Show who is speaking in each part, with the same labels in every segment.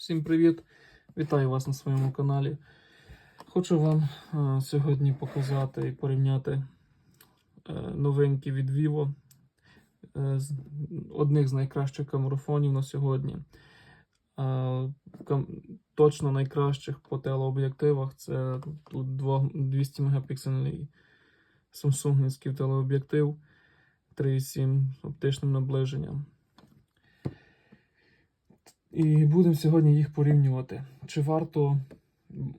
Speaker 1: Всім привіт! Вітаю вас на своєму каналі. Хочу вам е, сьогодні показати і порівняти е, новинки від Vivo, е, з- одних з найкращих камерафонів на сьогодні. Е, кам- точно найкращих по телеоб'єктивах це тут 200 мегапіксельний самсунгівський телеоб'єктив 3,7 з оптичним наближенням. І будемо сьогодні їх порівнювати. Чи варто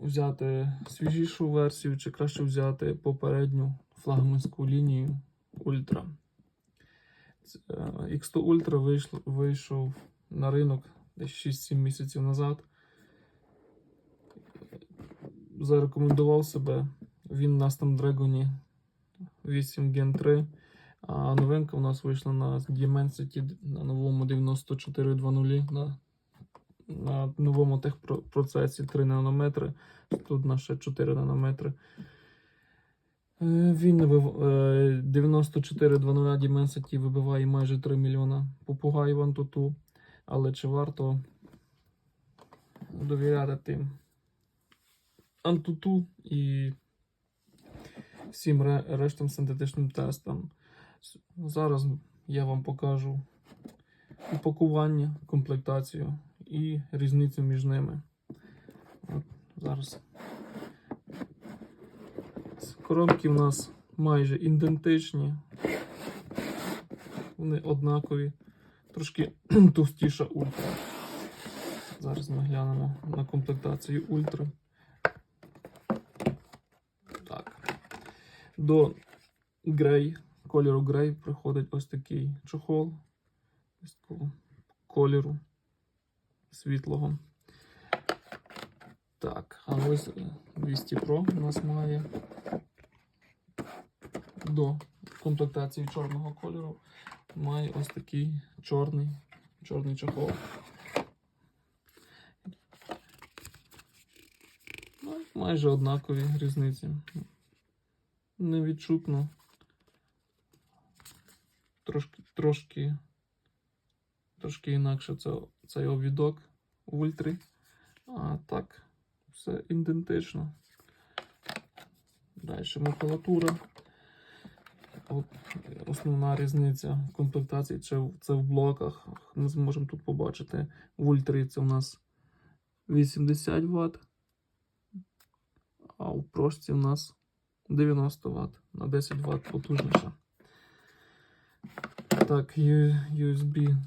Speaker 1: взяти свіжішу версію, чи краще взяти попередню флагманську лінію. Е, X100 Ultra вийшов на ринок десь 6-7 місяців назад. Зарекомендував себе. Він на Snapdragon 8 Gen 3. А новинка у нас вийшла на Dimensity на новому 9420 на на новому техпроцесі 3 нанометри. Тут на ще 4 нанометри. Е, Він вив- е, 9420 Dimensity вибиває майже 3 мільйона попугаїв Antutu. Але чи варто довіряти тим Antutu і всім рештам синтетичним тестам? Зараз я вам покажу упакування, комплектацію і різницю між ними. От зараз. Коробки в нас майже ідентичні. Вони однакові. Трошки товстіша ультра. Зараз ми глянемо на комплектацію ультра. Так. До грей, кольору грей приходить ось такий чохол. Ось такого кольору світлого. Так, а ось е, 200 Pro у нас має до комплектації чорного кольору. Має ось такий чорний, чорний чохол. Ну, майже однакові різниці. Невідчутно. Трошки, трошки, трошки інакше це, цей обідок в ультрі. А так, все ідентично. Далі макулатура. От, основна різниця комплектації це, в- це в блоках. Ми зможемо тут побачити. В ультрі це у нас 80 Вт, а у прошці у нас 90 Вт на 10 Вт потужніше. Так, USB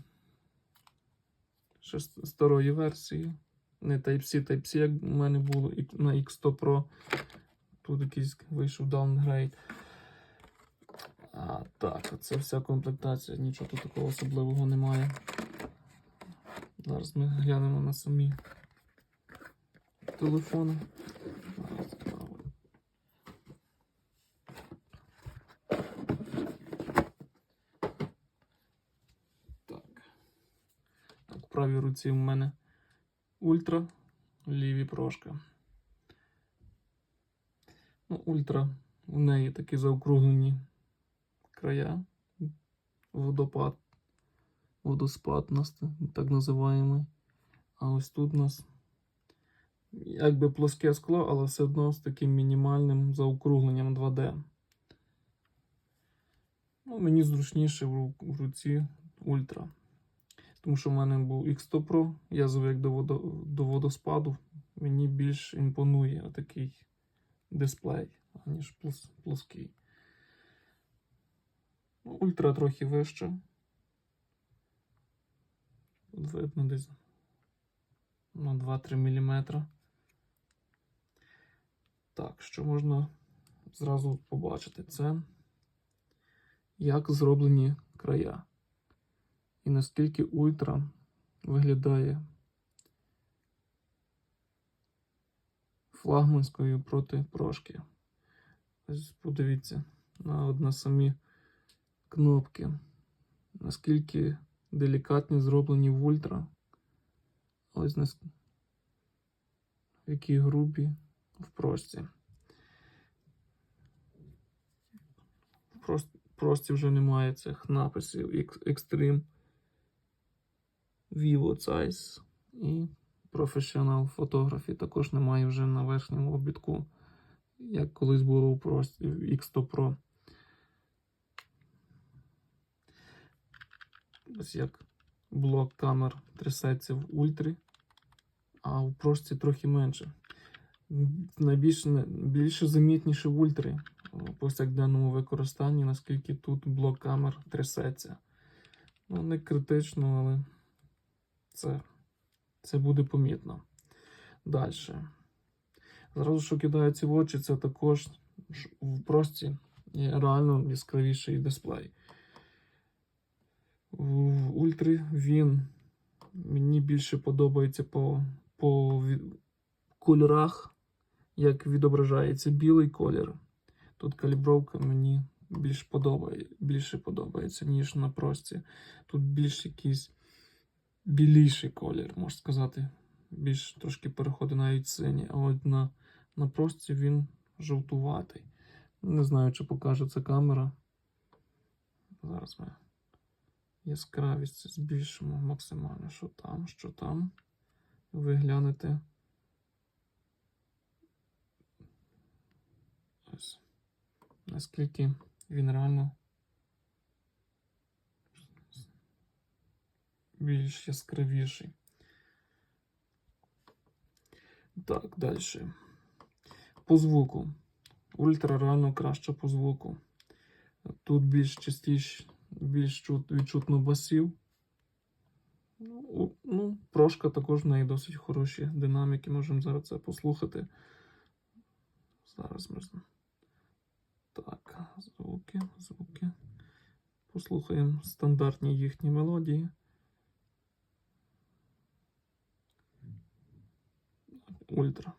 Speaker 1: старої версії. Не Type-C, Type-C, як в мене було на X100 Pro. Тут якийсь вийшов даунгрейд. А, так, це вся комплектація, нічого тут такого особливого немає. Зараз ми глянемо на самі телефони. Зараз, правильно. Так. Так, в правій руці в мене ультра, в лівій прошка. Ну, ультра, у неї такі заокруглені края, водопад, водоспад у нас так називаємо. А ось тут у нас якби плоске скло, але все одно з таким мінімальним заокругленням 2D. Ну, мені зручніше в руці ультра. Тому що в мене був X100 Pro, я звик до, водо, до водоспаду. Мені більш імпонує такий дисплей, аніж плос, плоский. Ну, Ультра трохи вище. Видно десь на 2-3 мм. Так, що можна зразу побачити? Це як зроблені края. І наскільки ультра виглядає флагманською проти прошки. Ось подивіться на, от на самі кнопки. Наскільки делікатні зроблені в ультра. Ось нас... які грубі в прошці. В прості вже немає цих написів Ex- Extreme Vivo Size і Professional Photography також немає вже на верхньому обідку, як колись було у X100 Pro. Ось як блок камер трясеться в ультрі, а в прості трохи менше. Найбільш більше замітніше в ультрі в повсякденному використанні, наскільки тут блок камер трясеться. Ну, не критично, але це, це буде помітно. Далі. Зразу, що кидається в очі, це також в прості реально яскравіший дисплей. В ультрі він мені більше подобається по, по кольорах, як відображається білий колір. Тут калібровка мені більш подобає, більше подобається, ніж на прості. Тут більш якийсь біліший колір, можна сказати. Більш трошки переходить навіть синій. А от на, на прості він жовтуватий. Не знаю, чи покаже це камера. Зараз ми яскравість збільшимо максимально. Що там, що там. Ви глянете. Ось. Наскільки він реально більш яскравіший. Так, далі. По звуку. Ультра реально краще по звуку. Тут більш частіше, більш чут, відчутно басів. Ну, ну, прошка також в неї досить хороші динаміки. Можемо зараз це послухати. Зараз ми. Так, звуки, звуки. Послухаємо стандартні їхні мелодії. Ультра.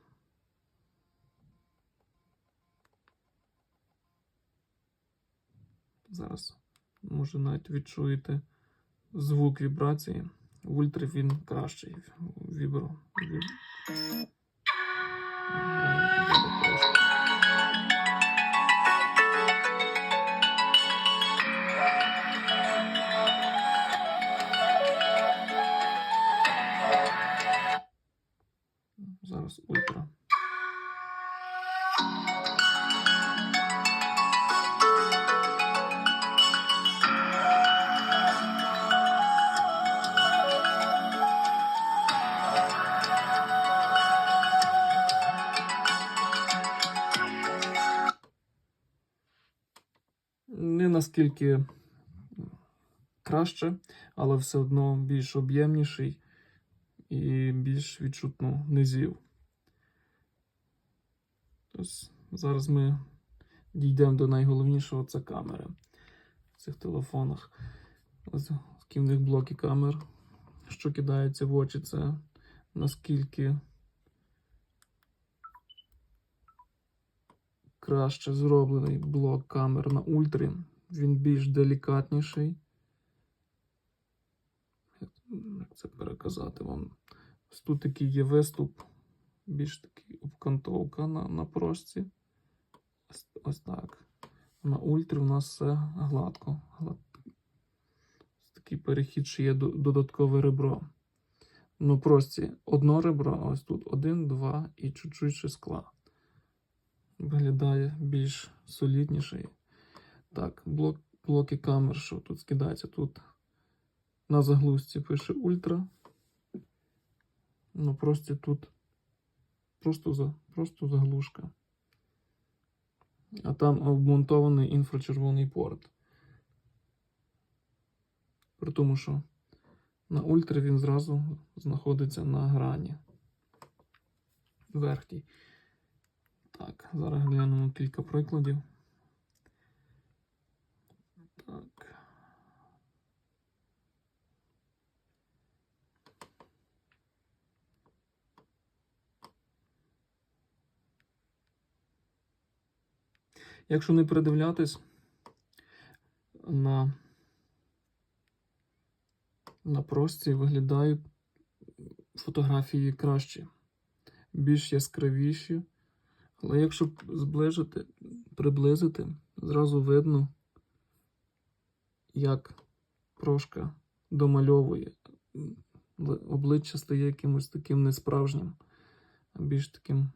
Speaker 1: Зараз, може, навіть відчуєте звук вібрації. В ультрі він кращий вібро. Віб... наскільки краще, але все одно більш об'ємніший і більш відчутно низів. Ось зараз ми дійдемо до найголовнішого це камери в цих телефонах. Ось такі в них блоки камер. Що кидається в очі, це наскільки краще зроблений блок камер на ультрі. Він більш делікатніший. Як це переказати вам? Ось тут такий є виступ, більш такий обкантовка на, на прості. Ось, так. На ультрі у нас все гладко. Такий перехід, що є додаткове ребро. Ну, прості одно ребро, ось тут один, два і чуть-чуть ще скла. Виглядає більш солідніший. Так, блок, блоки камер, що тут скидається. Тут на заглушці пише ультра. Ну, просто тут просто, за, просто заглушка. А там вмонтований інфрачервоний порт. При тому, що на ультрі він зразу знаходиться на грані верхній. Так, зараз глянемо кілька прикладів. Так. Якщо не придивлятись на, на прості виглядають фотографії кращі, більш яскравіші. Але якщо зближити, приблизити, зразу видно, як прошка домальовує Обличчя стає якимось таким несправжнім, а більш таким,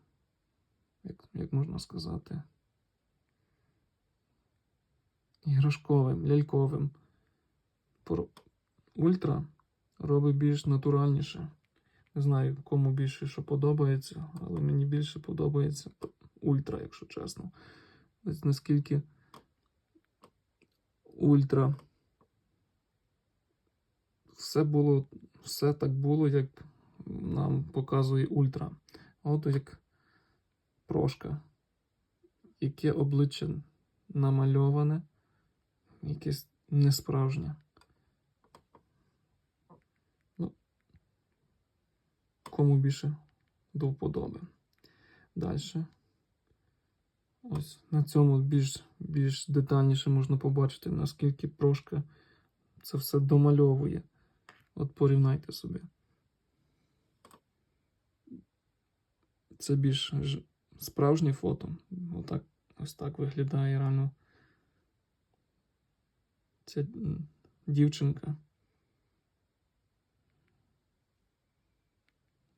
Speaker 1: як, як можна сказати, іграшковим, ляльковим. Ультра робить більш натуральніше. Не знаю, кому більше що подобається, але мені більше подобається ультра, якщо чесно. Ось наскільки ультра. Все було, все так було, як нам показує ультра. От як прошка, яке обличчя намальоване, якесь несправжнє. Ну, кому більше до вподоби. Далі. Ось на цьому більш, більш детальніше можна побачити, наскільки прошка це все домальовує. От порівняйте собі. Це більш справжнє фото. Отак, ось так виглядає реально ця дівчинка.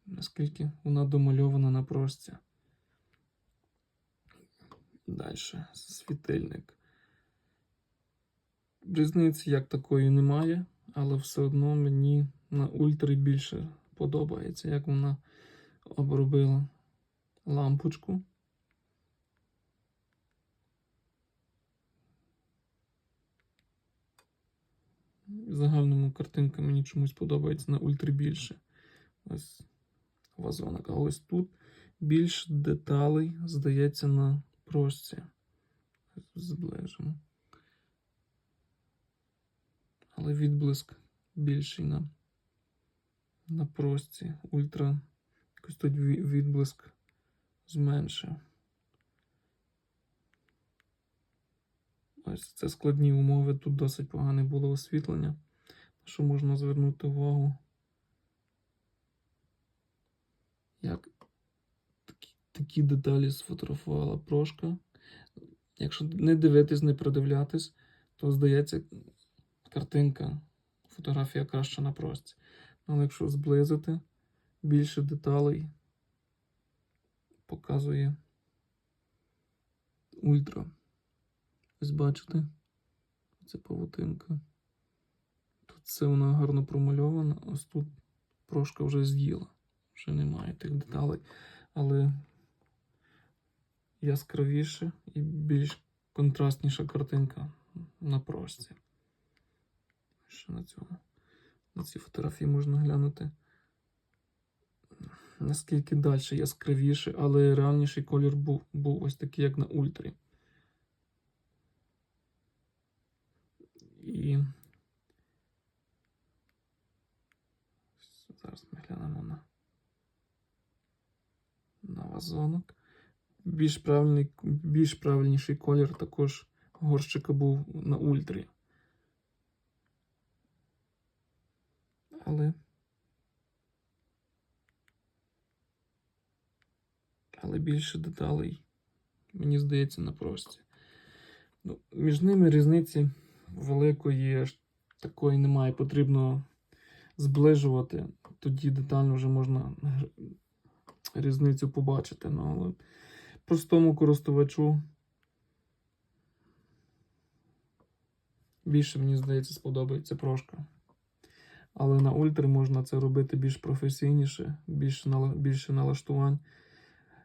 Speaker 1: Наскільки вона домальована на прості. Далі. Світильник. Різниці як такої немає, але все одно мені на ультрі більше подобається, як вона обробила лампочку. Загальному картинка мені чомусь подобається на ультрі більше. Ось вазонок. А ось тут більш деталей, здається, на прості. Зближимо. Але відблиск більший на, на прості. Ультра. Якось тут відблиск зменшив. Ось це складні умови. Тут досить погане було освітлення. На Що можна звернути увагу? Як такі, такі деталі сфотографувала прошка. Якщо не дивитись, не придивлятись, то здається, картинка, фотографія краще на прості. Але якщо зблизити, більше деталей показує ультра. Ось бачите? Це павутинка. Тут все вона гарно промальована, ось тут прошка вже з'їла. Вже немає тих деталей, але яскравіше і більш контрастніша картинка на прошці. Що на цьому? На цій фотографії можна глянути. Наскільки далі яскравіше, але реальніший колір був, був ось такий, як на ультрі. І зараз ми глянемо на, на вазонок. Більш, правильний, більш правильніший колір також горщика був на ультрі. Але. Але більше деталей, мені здається, на прості. Ну, між ними різниці великої такої немає. Потрібно зближувати. Тоді детально вже можна різницю побачити. Ну, але простому користувачу більше, мені здається, сподобається прошка. Але на ультри можна це робити більш професійніше, більше, нала- більше налаштувань.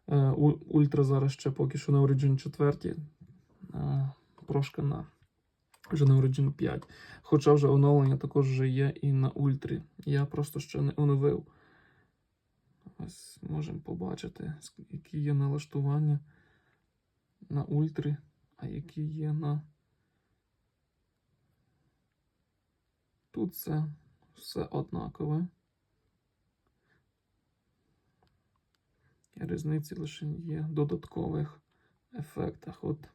Speaker 1: Е, Ультра зараз ще поки що на Origin 4, а прошка на вже на Origin 5. Хоча вже оновлення також вже є і на ультрі. Я просто ще не оновив. Ось можемо побачити, які є налаштування на ультрі, а які є на. Тут це все однакове. Різниці лише є в додаткових ефектах. От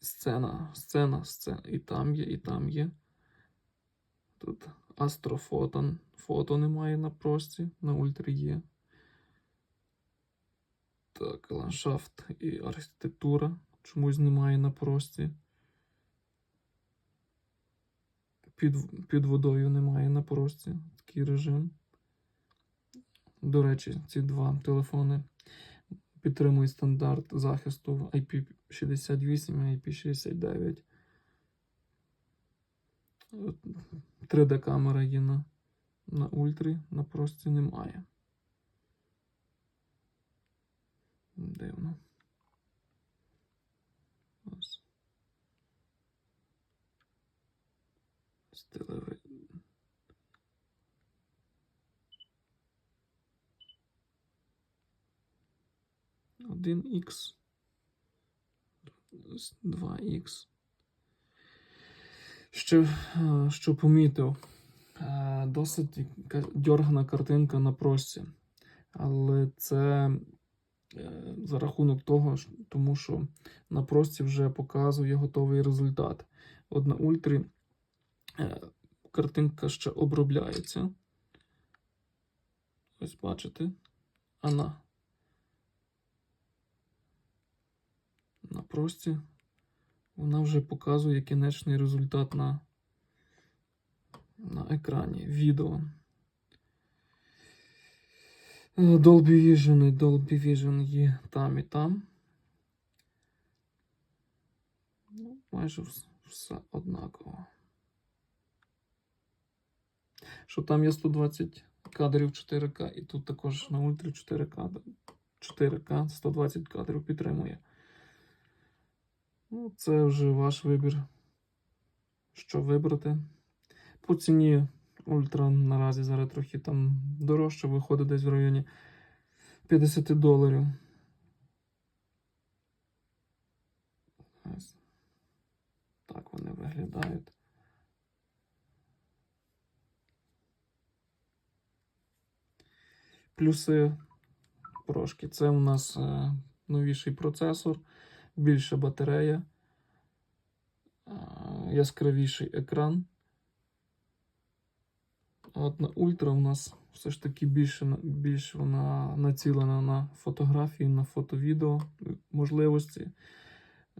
Speaker 1: сцена, сцена, сцена. І там є, і там є. Тут астрофотон. Фото немає на прості, на ультрі є. Так, ландшафт і архітектура. Чомусь немає на прості. під, під водою немає на прості. Такий режим. До речі, ці два телефони підтримують стандарт захисту IP68 і IP69. 3D камера є на, на ультрі, на прості немає. Дивно. Ось. Стилевий. Один х Два х Ще, е, що помітив, е, досить дьоргана картинка на прості. Але це е, за рахунок того, тому що на прості вже показує готовий результат. От на ультрі картинка ще обробляється. Ось бачите. А на, на прості вона вже показує кінечний результат на, на екрані відео. Е, Dolby Vision і Dolby Vision є там і там. Ну, майже все однаково. Що там є 120 кадрів 4К, і тут також на ультрі 4К. 4К 120 кадрів підтримує. Ну, це вже ваш вибір. Що вибрати. По ціні Ультра наразі зараз трохи там дорожче виходить десь в районі 50 доларів. Ось. Так вони виглядають. Плюси трошки. Це у нас е, новіший процесор, більша батарея, яскравіший екран. От на ультра у нас все ж таки більше, більш вона націлена на фотографії, на фото-відео можливості.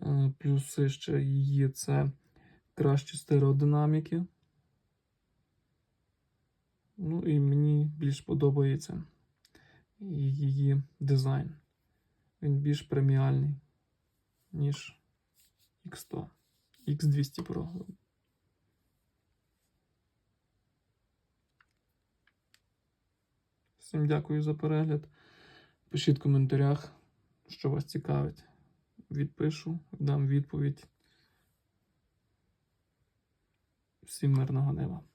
Speaker 1: Е, Плюси ще її це кращі стереодинаміки. Ну і мені більш подобається її дизайн. Він більш преміальний, ніж X100, X200 Pro. Всім дякую за перегляд. Пишіть в коментарях, що вас цікавить. Відпишу, дам відповідь. Всім мирного неба.